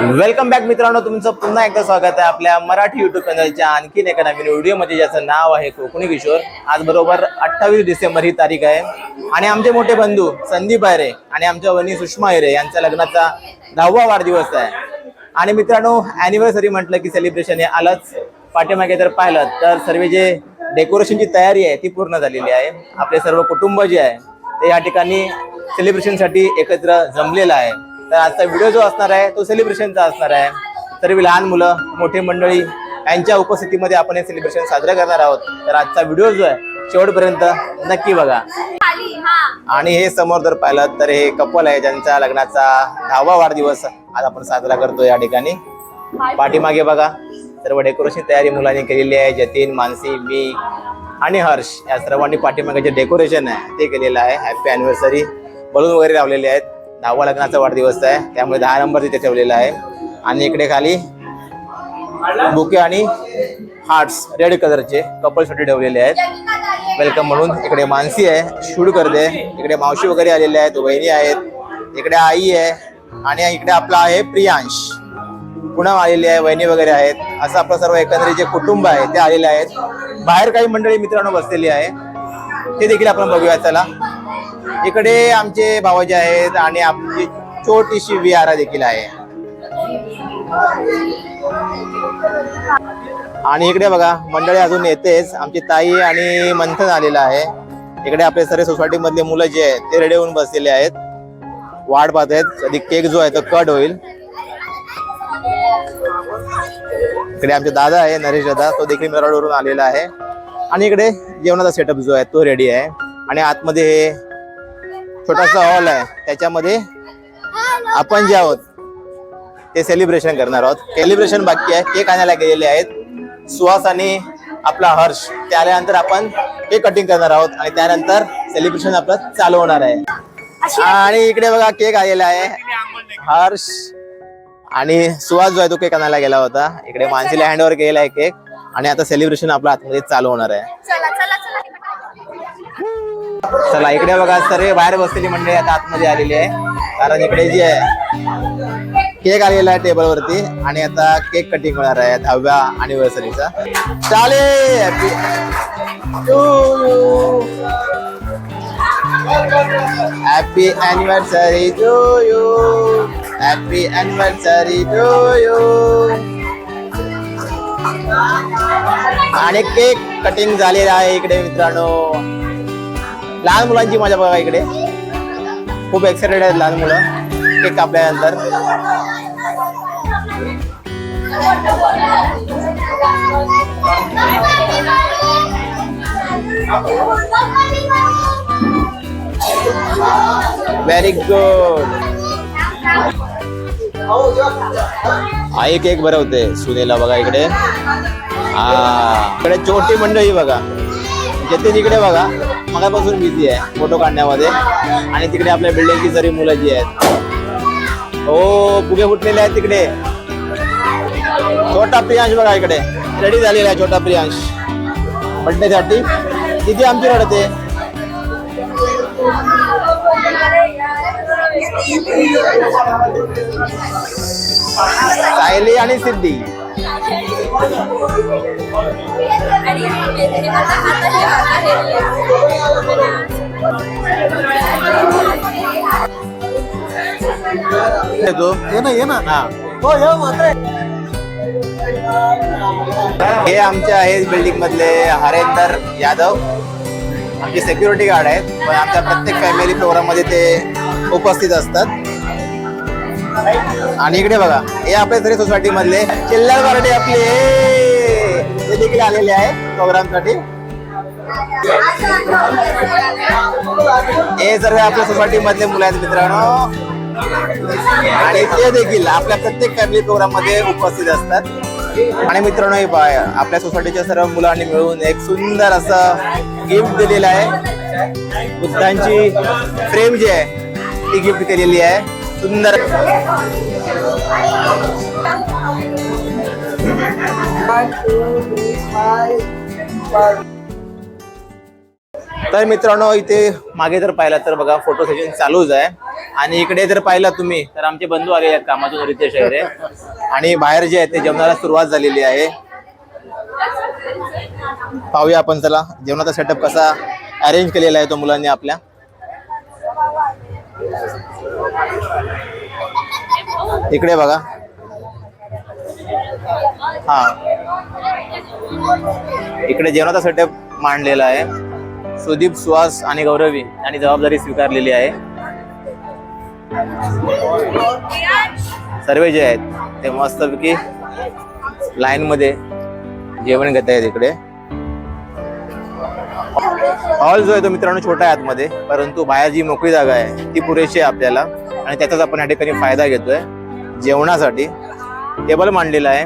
Welcome back मित्रांनो तुमचं पुन्हा एकदा स्वागत आहे आपल्या मराठी युट्यूब चॅनलच्या आणखीन एका नवीन व्हिडिओमध्ये ज्याचं नाव आहे कोकणी किशोर. आज बरोबर अठ्ठावीस डिसेंबर ही तारीख आहे. आणि आमचे मोठे बंधू संदीप आयरे आणि आमच्या वहिनी सुषमा आयरे यांच्या लग्नाचा दहावा वाढदिवस आहे. आणि मित्रांनो अॅनिव्हर्सरी म्हटलं की सेलिब्रेशन हे आलंच. पाठीमागे जर पाहिलं तर सर्व जे डेकोरेशनची तयारी आहे ती पूर्ण झालेली आहे. आपले सर्व कुटुंब जे आहे ते या ठिकाणी सेलिब्रेशनसाठी एकत्र जमलेलं आहे. तर आजचा व्हिडिओ जो असणार आहे तो सेलिब्रेशनचा असणार आहे. तरी लहान मुलं मोठे मंडळी यांच्या उपस्थितीमध्ये आपण हे सेलिब्रेशन साजरं करणार आहोत. तर आजचा व्हिडिओ जो आहे शेवटपर्यंत नक्की बघा. आणि हे समोर जर पाहिलं तर हे कपल आहे ज्यांचा लग्नाचा दहावा वाढदिवस आज आपण साजरा करतो या ठिकाणी. पाठीमागे बघा सर्व डेकोरेशन तयारी मुलांनी केलेली आहे. जतीन मानसी मी आणि हर्ष या सर्वांनी पाठीमागे जे डेकोरेशन आहे ते केलेलं आहे. हॅपी अॅनिव्हर्सरी बलून वगैरे लावलेले आहेत. दहावा लग्नाचा वाढदिवस आहे. त्यामुळे दहा नंबर तिथे ठेवलेला आहे. आणि इकडे खाली बुके आणि हार्ट्स रेड कलरचे कपलसाठी ठेवलेले आहेत. वेलकम म्हणून. इकडे मानसी आहे शूट करते. इकडे मावशी वगैरे आलेले आहेत वहिनी आहेत. इकडे आई आहे आणि इकडे आपला आहे प्रियांश. पुन्हा आलेले आहे वहिनी वगैरे आहेत. असं आपलं सर्व एकंदरीत जे कुटुंब आहे ते आलेले आहेत. बाहेर काही मंडळी मित्रांनो बसलेली आहे. ते देखील आपण बघूया चला. इकडे आमचे भावाजी आहेत आणि आमची छोटीशी विहारा देखील आहे. आणि इकडे बघा मंडळी अजून येतेच. आमची ताई आणि मंथन आलेलं आहे. इकडे आपले सर्व सोसायटी मधले मुलं जे आहेत ते रेडी होऊन बसलेले आहेत. वाट पाहत आहेत. कधी केक जो आहे तो कट होईल. इकडे आमचे दादा आहे नरेश दादा. तो देखील मिराडवरून आलेला आहे. आणि इकडे जेवणाचा सेटअप जो आहे तो रेडी आहे. आणि आतमध्ये हे छोटासा हॉल आहे. त्याच्यामध्ये आपण जे आहोत ते सेलिब्रेशन करणार आहोत. सेलिब्रेशन बाकी आहे. केक आणायला गेलेले आहेत. सुहास आणि आपला हर्ष. ते आल्यानंतर आपण केक कटिंग करणार आहोत आणि त्यानंतर सेलिब्रेशन आपलं चालू होणार आहे आणि इकडे बघा केक आलेला आहे. हर्ष आणि सुहास जो आहे तो केक आणायला गेला होता. इकडे मानसीला हँडओव्हर केलेला आहे केक. आणि आता सेलिब्रेशन आपलं आतमध्ये चालू होणार आहे चला इकडे बघा सर्व बाहेर बसलेली मंडळी आता आतमध्ये आलेली आहे. कारण इकडे जी आहे केक आलेला आहे टेबलवरती आणि आता केक कटिंग होणार आहे दहाव्या अनिव्हर्सरीचा चाले happy anniversary to you happy anniversary to you आणि केक कटिंग झालेला आहे इकडे मित्रांनो. लहान मुलांची मजा बघा इकडे. खूप एक्सायटेड आहेत लहान मुलं. केक कापल्यानंतर. व्हेरी गुड आई केक होते सुनेला बघा इकडे. हा इकडे छोटी मंडळी बघा. जतीन इकडे बघा. मगापासून बिझी आहे फोटो काढण्यामध्ये. आणि तिकडे आपल्या बिल्डिंगची जरी मुलं जी आहेत. हो फुगे फुटलेले आहेत तिकडे. छोटा प्रियांश बघा इकडे. रेडी झालेला आहे छोटा प्रियांश. बर्थडे किती आमची रडते? सायली आणि सिद्धी. ये ना ये ना. हा. हो ये मात्र हे आमचे आहेत बिल्डिंग मधले हरेंदर यादव. आमचे सिक्युरिटी गार्ड आहेत पण आमच्या प्रत्येक फॅमिली प्रोग्राममध्ये ते उपस्थित असतात. आणि इकडे बघा हे आपल्या तरी सोसायटी मधले चिल्लर पार्टी आपली. हे ते देखील आलेले आहे प्रोग्रामसाठी हे सर्व आपल्या सोसायटी मधले मुलं आहेत मित्रांनो. आणि ते देखील आपल्या प्रत्येक फॅमिली प्रोग्राममध्ये उपस्थित असतात. आणि मित्रांनो हे आपल्या सोसायटीच्या सर्व मुलांनी मिळून एक सुंदर असं गिफ्ट दिलेलं आहे. बुद्धांची फ्रेम जी आहे ती गिफ्ट केलेली आहे. सुंदर. तर मित्रांनो इथे मागे जर पाहिला तर बघा फोटो सेशन चालूच आहे. आणि इकडे जर पाहिला तुम्ही तर आमचे बंधू आले आहेत कामातून रितेश आहे आणि बाहेर जे आहेत ते जेवणाला सुरुवात झालेली आहे. पाहूया आपण चला जेवणाचा सेटअप कसा अरेंज केलेला आहे तो मुलांनी आपल्या. इकडे बघा. हा. इकडे जेवणाचा सेटअप मांडलेला आहे. सुदीप सुहास आणि गौरवी आणि जबाबदारी स्वीकारलेली आहे. सर्व जे आहेत ते मस्तपैकी लाईन मध्ये जेवण घेत आहेत इकडे. हॉल जो आहे तो मित्रांनो छोटा आहे आतमध्ये परंतु बाहेर जी मोकळी जागा आहे ती पुरेशी आहे आपल्याला. आणि त्याचाच आपण या ठिकाणी फायदा घेतोय. जेवणासाठी टेबल मांडलेलं आहे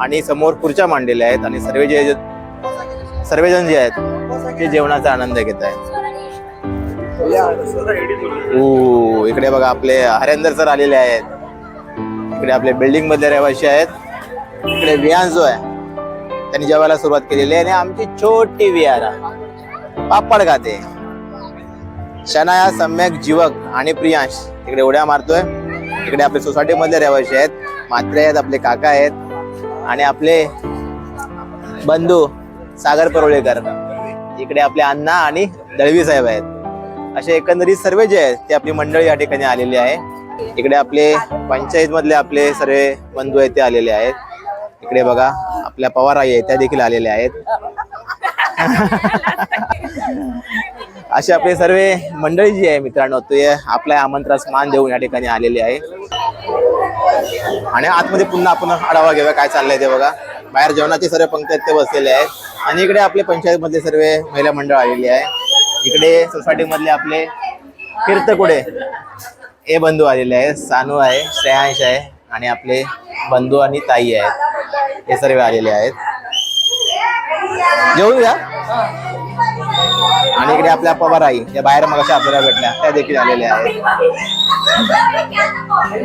आणि समोर खुर्च्या मांडलेल्या आहेत आणि सर्व जे सर्वजण जे आहेत ते जेवणाचा आनंद घेत आहेत. ओ इकडे बघा आपले हरेंदर सर आलेले आहेत. इकडे आपले बिल्डिंग मधले रहिवासी आहेत. इकडे विहान जो आहे त्यांनी जेवायला सुरुवात केलेली आहे आणि आमची छोटी विहारा पापड खाते. शनाया सम्यक जीवक आणि प्रियांश. इकडे उड्या मारतोय. इकडे आपले सोसायटी मधले रहिवासी आहेत. मात्रे आहेत आपले काका आहेत. आणि आपले बंधू सागर परोळेकर. इकडे आपले अण्णा आणि दळवी साहेब आहेत. असे एकंदरीत सर्व जे आहेत ते आपली मंडळी या ठिकाणी आलेली आहे. इकडे आपले पंचायत मधले आपले सर्व बंधू आहेत ते आलेले आहेत. इकडे बघा आपल्या पवार आई आहेत त्या देखील आलेल्या आहेत. असे आपले सर्व मंडळी जी आहे मित्रांनो ते आपल्या आमंत्रास मान देऊन या ठिकाणी आलेले आहे. आणि आतमध्ये पुन्हा आपण आढावा घेऊया काय चाललंय ते बघा. बाहेर जेवणाचे सर्व पंक्ती आहेत ते बसलेले आहेत. आणि इकडे आपले पंचायत मधले सर्व महिला मंडळ आलेली आहे. इकडे सोसायटी मधले आपले कीर्तकुडे हे बंधू आलेले आहेत. सानू आहे श्रेयांश आहे आणि आपले बंधू आणि ताई आहेत. हे सर्व आलेले आहेत. जेवून आणि इकडे आपल्या पवार आई त्या बाहेर मग आपल्याला भेटल्या त्या देखील आलेल्या आहेत.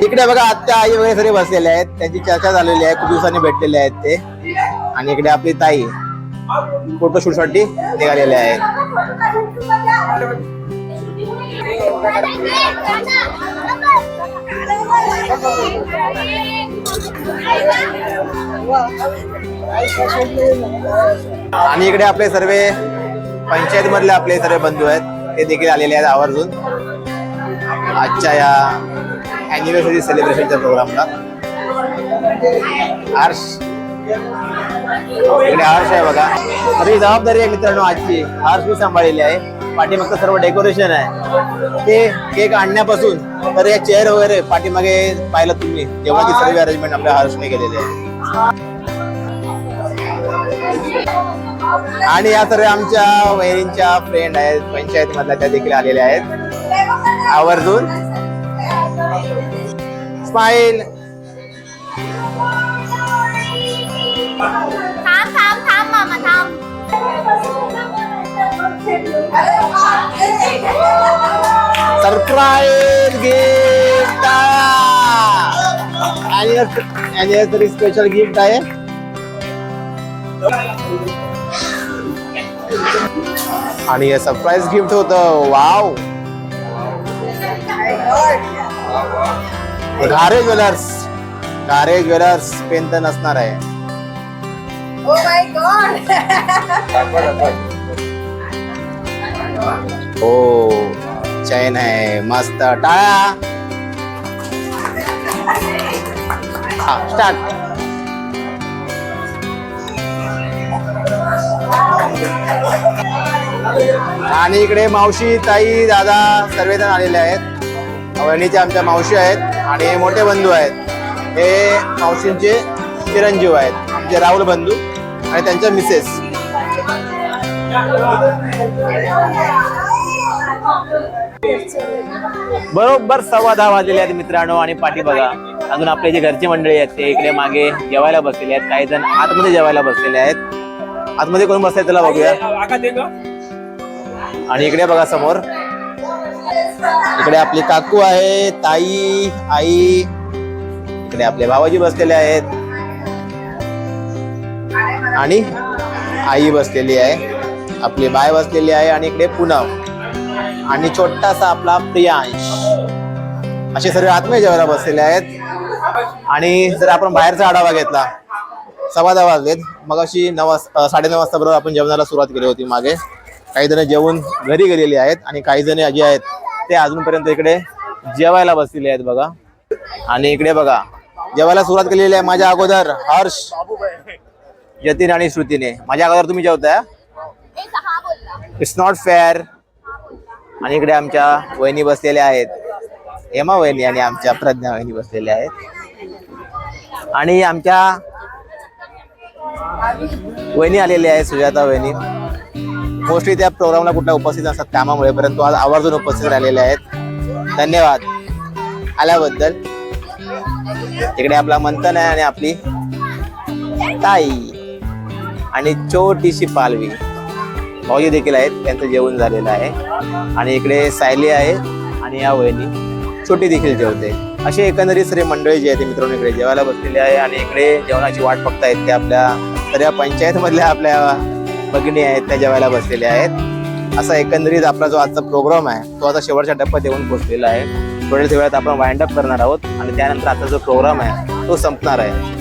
इकडे बघा आत्या आई वगैरे सगळे बसलेले आहेत. त्यांची चर्चा झालेली आहे खूप दिवसांनी भेटलेले आहेत ते. आणि इकडे आपली ताई फोटोशूटसाठी निघालेले आहेत. आणि इकडे आपले सर्व पंचायत मधले आपले सर्व बंधू आहेत ते देखील आलेले आहेत आवर्जून. आजच्या या अॅनिव्हर्सरी सेलिब्रेशनच्या प्रोग्रामला हर्ष. इकडे हर्ष आहे बघा. तरी जबाबदारी आहे मित्रांनो आजची. हर्ष मी सांभाळलेली आहे. पाठीमागचं सर्व डेकोरेशन आहे. ते केक आणण्यापासून तर या चेअर वगैरे पाठीमागे पाहिलं तुम्ही. तेव्हा ती सर्व अरेंजमेंट आपल्या हर्षने केलेली आहे. आणि या सर्व आमच्या वहिनींच्या फ्रेंड आहेत पंचायत मधल्या त्या देखील आलेल्या आहेत. आवर्जून. Smile surprise gift anniversary special gift आहे. आणि हे सरप्राईज गिफ्ट होतं. Wow Ghare jewellers Ghare jewellers pen तर नसणार आहे. Oh! हो चैन आहे. मस्त. टाळ्या. हा स्टार्ट आणि इकडे मावशी ताई दादा सर्वजण आलेले आहेत. वहिनीचे आमच्या मावशी आहेत आणि हे मोठे बंधू आहेत. हे मावशींचे चिरंजीव आहेत. आमचे राहुल बंधू आणि त्यांच्या मिसेस. बरोबर सव्वा दहा वाजलेले आहेत मित्रांनो आणि पाठी बघा अजून आपले जे घरचे मंडळी आहेत ते इकडे मागे जेवायला बसलेले आहेत. काही जण आतमध्ये जेवायला बसलेले आहेत. आतमध्ये कोण बसले त्याला बघूया. आणि इकडे बघा समोर. इकडे आपली काकू आहे ताई आई. इकडे आपले भावाजी बसलेले आहेत. आणि आई बसलेली आहे. आपली बाय बसलेली आहे आणि इकडे पुनम. आणि छोटासा आपला प्रियांश. असे सर्व आत्मीय जेवायला बसलेले आहेत. आणि जर आपण बाहेरचा आढावा घेतला सव्वा दहा वाजलेत. मग अशी नऊ साडे नऊ वाजता बरोबर आपण जेवणाला सुरुवात केली होती मागे. काही जण जेवून घरी गेलेले आहेत आणि काही जण जे आहेत ते अजूनपर्यंत इकडे जेवायला बसलेले आहेत बघा. आणि इकडे बघा जेवायला सुरुवात केलेली आहे माझ्या अगोदर हर्ष जतीन आणि श्रुतीने. माझ्या अगोदर तुम्ही जेवताय? इट्स नॉट फेअर आणि इकडे आमच्या वहिनी बसलेल्या आहेत. हेमा वहिनी आणि आमच्या प्रज्ञा वहिनी बसलेल्या आहेत. आणि आमच्या वहिनी आलेल्या आहेत सुजाता वहिनी. मोस्टली त्या प्रोग्रामला कुठल्या उपस्थित असतात कामामुळे परंतु आज आवर्जून उपस्थित राहिलेले आहेत. धन्यवाद. आल्याबद्दल. इकडे आपला मंथन आहे आणि आपली ताई. आणि छोटीशी पालवी. भाऊजी देखील आहेत त्यांचं जेवण झालेलं आहे. आणि इकडे सायली आहे आणि या वहिनी. छोटी देखील जेवते. असे एकंदरीत सर्व मंडळी जे आहेत ते मित्रांनो इकडे जेवायला बसलेली आहे आणि इकडे जेवणाची वाट बघतायत ते आपल्या सर्व पंचायतमधल्या आपल्या भगिनी आहेत त्या जेवायला बसलेल्या आहेत. असा एकंदरीत आपला जो आजचा प्रोग्राम आहे तो आता शेवटच्या टप्प्यात येऊन पोहोचलेला आहे. थोड्याच वेळात आपण वाइंड अप करणार आहोत आणि त्यानंतर आता जो प्रोग्राम आहे तो संपणार आहे.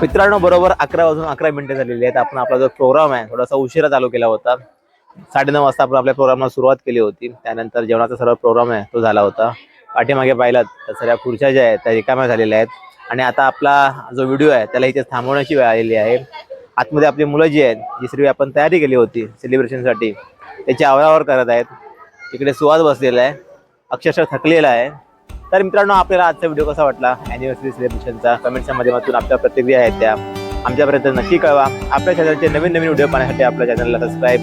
मित्रांनो बरोबर अकरा वाजून अकरा मिनिटं झालेली आहेत. आपण आपला जो प्रोग्राम आहे थोडासा उशिरा चालू केला होता. साडेनऊ वाजता आपण आपल्या प्रोग्रामला सुरुवात केली होती. त्यानंतर जेवणाचा सर्व प्रोग्राम आहे तो झाला होता. पाठीमागे पाहिलात तर सगळ्या खुर्च्या ज्या आहेत त्या रिकाम्या झालेल्या आहेत. आणि आता आपला जो व्हिडिओ आहे त्याला इथे थांबवण्याची वेळ आलेली आहे. आतमध्ये आपली मुलं जी आहेत जी सर्व आपण तयारी केली होती सेलिब्रेशनसाठी त्याची आवरावर करत आहेत. इकडे सुवाद बसलेला आहे अक्षरशः थकलेला आहे. तर मित्रांनो आपल्याला आजचा व्हिडिओ कसा वाटला? अॅनिव्हर्सरी सेलिब्रेशनचा कमेंटच्या माध्यमातून आपल्या प्रतिक्रिया आहेत त्या. आमच्यापर्यंत नक्की कळवा. आपल्या चॅनलचे नवीन नवीन व्हिडिओ पाहण्यासाठी आपल्या चॅनलला सबस्क्राईब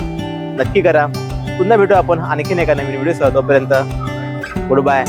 नक्की करा. पुन्हा भेटू आपण आणखीन एका नवीन व्हिडिओ तोपर्यंत गुड बाय